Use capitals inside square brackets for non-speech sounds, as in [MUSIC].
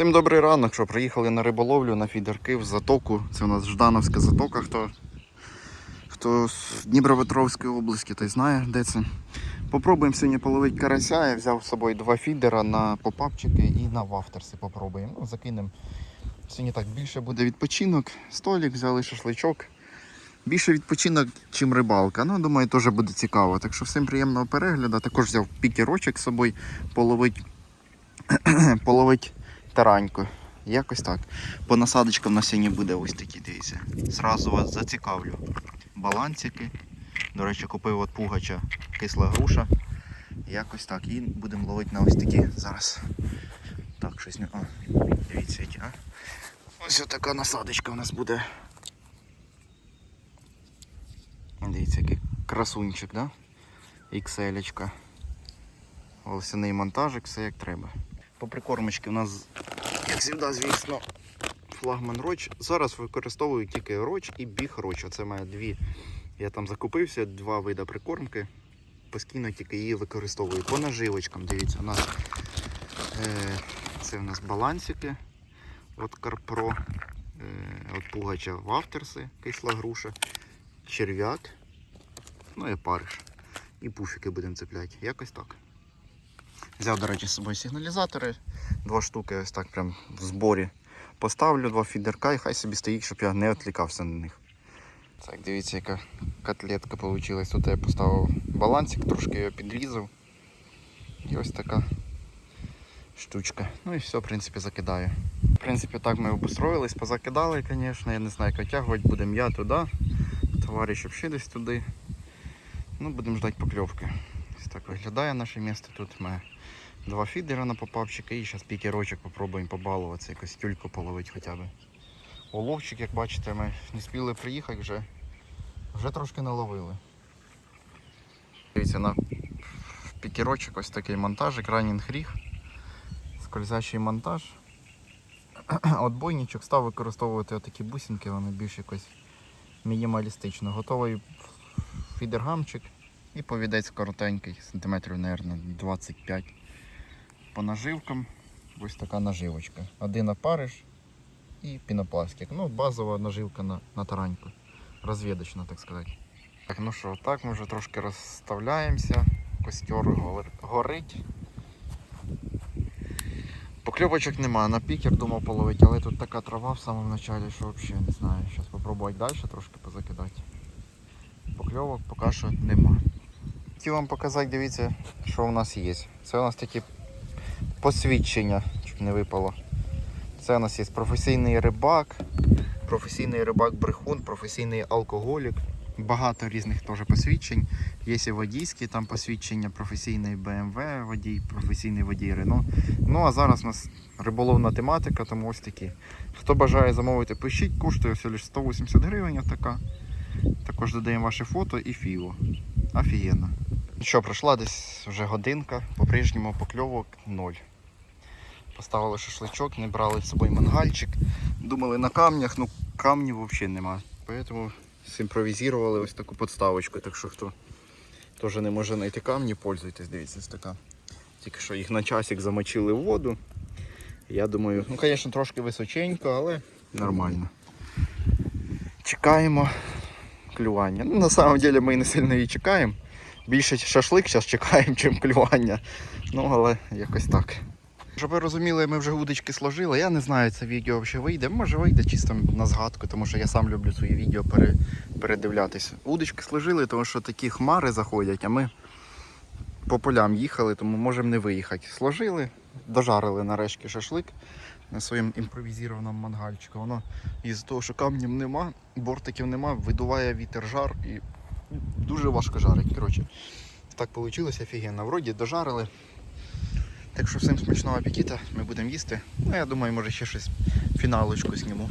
Всім добрий ранок, що приїхали на риболовлю на фідерки в затоку. Це у нас Ждановська затока. Хто, хто з Дніпропетровської області, той знає, де це. Попробуємо сьогодні половити карася. Я взяв з собою два фідера на попапчики і на вафтерси попробуємо. Ну, закинемо. Сьогодні так більше буде відпочинок. Столик, взяли шашличок. Більше відпочинок, чим рибалка. Ну, думаю, теж буде цікаво. Так що всім приємного перегляду. Також взяв пікерочок з собою половить, [CLEARS THROAT] половить тараньку. Якось так. По насадочкам на сьогодні буде ось такі, дивіться. Зразу вас зацікавлю. Балансики. До речі, купив от пугача кисла груша. Якось так. І будемо ловити на ось такі зараз. Так, щось не. О, дивіться, а. Ось така насадочка у нас буде. Дивіться, який красунчик, да? XL. Волосяний монтажик, все як треба. По прикормочці у нас, як завжди, звісно, флагман роч. Зараз використовую тільки роч і біг роч. Оце має дві. Я там закупився, два види прикормки. Постійно тільки її використовую. По наживочкам, дивіться, у нас е, це у нас балансики. От Карпро, е, от Пугача Вафтерси, кисла груша, черв'як, ну і париш. І пуфіки будемо цепляти. Якось так. Взяв, до речі, з собою сигналізатори. Два штуки ось так прям в зборі. Поставлю два фідерка і хай собі стоїть, щоб я не відвлікався на них. Так, дивіться, яка котлетка вийшла. Тут я поставив балансик, трошки його підрізав. І ось така штучка. Ну і все, в принципі, закидаю. В принципі, так ми обустроїлись, позакидали, звісно. Я не знаю, як витягувати будемо я туди, товариш ще десь туди. Ну, будемо ждати покльовки. Ось так виглядає наше місто. Тут ми два фідера на попавчика і зараз пікерочок попробуємо побалуватися, якось тюльку половити хоча б. Уловчик, як бачите, ми не спіли приїхати, вже, вже трошки наловили. Дивіться, на пікерочок ось такий монтажик, ранінг ріг, скользячий монтаж. [CLEARS THROAT] Отбойничок став використовувати отакі бусинки, вони більш якось мінімалістично. Готовий фідергамчик і повідець коротенький, сантиметрів, мабуть, 25. По наживкам ось така наживочка. Один опариш і пінопластик. Ну, базова наживка на, на тараньку. Розвідочна, так сказати. Так, ну що, так ми вже трошки розставляємося. Костер горить. Покльовочок нема, на пікер думав половити, але тут така трава в самому началі, що взагалі не знаю. Зараз спробувати далі трошки позакидати. Покльовок поки що нема. Хотів вам показати, дивіться, що у нас є. Це у нас такі посвідчення, щоб не випало. Це у нас є професійний рибак, професійний рибак-брехун, професійний алкоголік. Багато різних теж посвідчень. Є і водійські там посвідчення, професійний BMW водій, професійний водій Рено. Ну а зараз у нас риболовна тематика, тому ось такі. Хто бажає замовити, пишіть, коштує всього лише 180 гривень така. Також додаємо ваше фото і фіо. Офігенно. Що, пройшла десь вже годинка, по-прежньому покльовок ноль. Поставили шашличок, не брали з собою мангальчик. Думали на камнях, ну камнів взагалі нема. Поэтому симпровізували ось таку подставочку. Так що хто теж не може знайти камні, пользуйтесь, дивіться, така. Тільки що їх на часик замочили в воду. Я думаю, ну звісно, трошки височенько, але нормально. Чекаємо клювання. Ну, на самом деле ми не сильно її чекаємо. Більше шашлик зараз чекаємо, [LAUGHS] чим клювання. Ну, але якось так. Щоб ви розуміли, ми вже удочки сложили. Я не знаю, це відео взагалі вийде. Може вийде чисто на згадку, тому що я сам люблю свої відео пере, передивлятися. Удочки сложили, тому що такі хмари заходять, а ми по полям їхали, тому можемо не виїхати. Сложили, дожарили нарешті шашлик на своєму імпровізованому мангальчику. Воно із того, що камнів нема, бортиків нема, видуває вітер жар і дуже важко жарить. Коротше, так вийшло офігенно. Вроді дожарили. Так що всім смачного апетита, ми будемо їсти. Ну, я думаю, може ще щось фіналочку зніму.